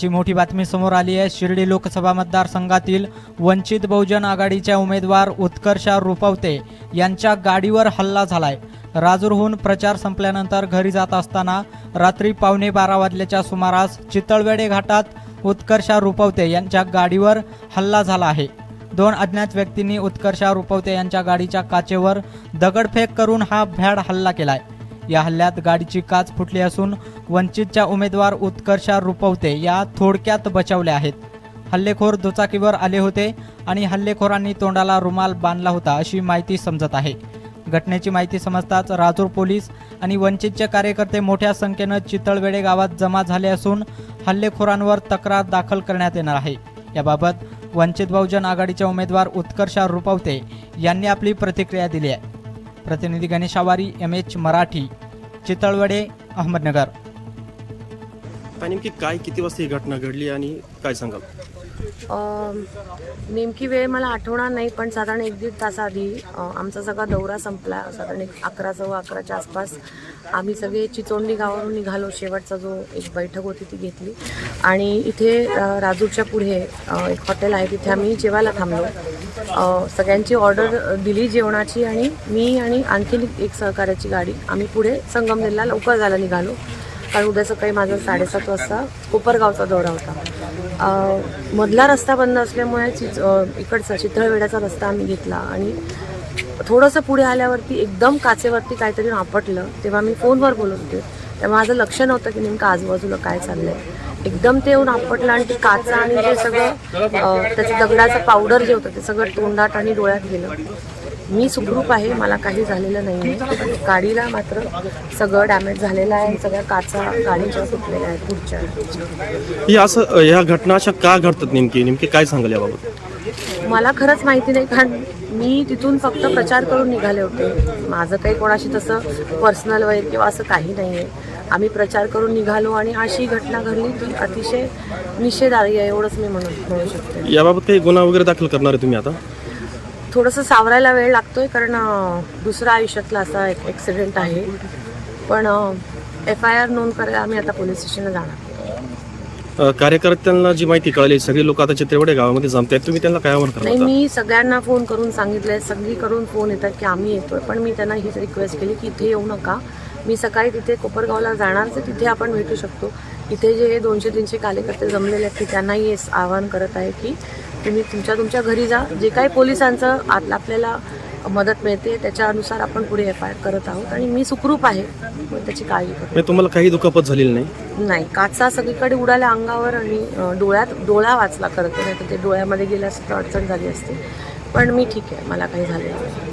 ची मोठी बातमी समोर आली आहे. शिर्डी लोकसभा मतदारसंघातील वंचित बहुजन आघाडीच्या उमेदवार उत्कर्षा रुपवते यांच्या गाडीवर हल्ला झालाय. राजूरहून प्रचार संपल्यानंतर घरी जात असताना रात्री पावणे बारा वाजल्याच्या सुमारास चितळवेडे घाटात उत्कर्षा रुपवते यांच्या गाडीवर हल्ला झाला आहे. दोन अज्ञात व्यक्तींनी उत्कर्षा रुपवते यांच्या गाडीच्या काचेवर दगडफेक करून हा भ्याड हल्ला केलाय. या हल्ल्यात गाडीची काच फुटली असून वंचितच्या उमेदवार उत्कर्षा रुपवते या थोडक्यात बचावल्या आहेत. हल्लेखोर दुचाकीवर आले होते आणि हल्लेखोरांनी तोंडाला रुमाल बांधला होता अशी माहिती समजत आहे. घटनेची माहिती समजताच राजूर पोलीस आणि वंचितचे कार्यकर्ते मोठ्या संख्येनं चितळवेडे गावात जमा झाले असून हल्लेखोरांवर तक्रार दाखल करण्यात येणार आहे. याबाबत वंचित बहुजन आघाडीच्या उमेदवार उत्कर्षा रुपवते यांनी आपली प्रतिक्रिया दिली आहे. प्रतिनिधी गणेश आवारी एम एच मराठी चितळवडे अहमदनगर. काय नेमकी काय किती वाजता ही घटना घडली आणि काय सांगाल? नेमकी वेळ मला आठवणार नाही पण साधारण एक दीड तासाआधी आमचा सगळा दौरा संपला. साधारण एक अकरा सव्वा अकराच्या आसपास आम्ही सगळे चिचोंडी गावावरून निघालो. शेवटचा जो एक बैठक होती ती घेतली. आणि इथे राजूरच्या पुढे एक हॉटेल आहे. तिथे आम्ही जेवायला थांबलो. सगळ्यांची ऑर्डर दिली जेवणाची आणि मी आणि आणखीन एक सहकार्याची गाडी. आम्ही पुढे संगमनेरला लवकर जायला निघालो. कारण उद्या सकाळी माझा साडेसात वाजता कोपरगावचा दौरा होता. मधला रस्ता बंद असल्यामुळे चिच इकडचा चितळवेड्याचा रस्ता आम्ही घेतला आणि थोडंसं पुढे आल्यावरती एकदम काचेवरती काहीतरी आपटलं. तेव्हा मी फोनवर बोलत होते. तेव्हा माझं लक्ष नव्हतं की नेमकं आजूबाजूला काय चाललंय. एकदम ते येऊन आपटलं आणि ते काचा आणि जे सगळं त्याचं दगडाचं पावडर जे होतं ते सगळं तोंडात आणि डोळ्यात गेलं. मी सुखरूप आहे मला काही झालेलं नाही आहे. गाडीला मात्र सगळं डॅमेज झालेलं आहे सगळ्या काचा गाडीच्या फुटलेल्या आहेत पुढच्या. ही असं ह्या घटना अशा का घडतात नेमकी? नेमकी काय सांगाल याबाबत? मला खरंच माहिती नाही कारण मी तिथून फक्त प्रचार करून निघाले होते. माझं काही कोणाशी तसं पर्सनल वगैरे किंवा असं काही नाही आहे आम्ही प्रचार करून निघालो आणि अशी घटना घडली ती अतिशय निषेधार्ह आहे एवढंच मी म्हणू म्हणू शकते. याबाबत काही गुन्हा वगैरे दाखल करणार आहे तुम्ही आता? थोडंसं सावरायला वेळ लागतोय कारण अं, दुसरा आयुष्यातला असा एक ॲक्सिडेंट आहे. पण एफ आय आर नोंद करायला आम्ही आता पोलीस स्टेशनला जाणार. कार्यकर्त्यांना जी माहिती कळाली सगळे लोक आता चित्रवडे गावामध्ये जमतायत तुम्ही त्यांना काय आव्हान नाही मी सगळ्यांना फोन करून सांगितलंय सगळीकडून फोन येतात की आम्ही येतोय. पण मी त्यांना हीच रिक्वेस्ट केली की इथे येऊ नका. मी सकाळी तिथे कोपरगावला जाणार तर तिथे आपण भेटू शकतो. इथे जे दोनशे तीनशे कार्यकर्ते जमलेले आहेत की त्यांनाही आवाहन करत आहे की तुम्ही तुमच्या तुमच्या घरी जा. जे काही पोलिसांचं आत आपल्याला मदत मिळते त्याच्यानुसार आपण पुढे एफ आय आर करत आहोत. आणि मी सुखरूप आहे. मग त्याची काळजी करू. म्हणजे तुम्हाला काही दुखापत झालेली नाही? नाही. काचा सगळीकडे उडाल्या अंगावर आणि डोळ्यात डोळा वाचला खरं तर. नाही तर ते डोळ्यामध्ये गेल्यास तर अडचण झाली असते. पण मी ठीक आहे. मला काही झालेलं नाही.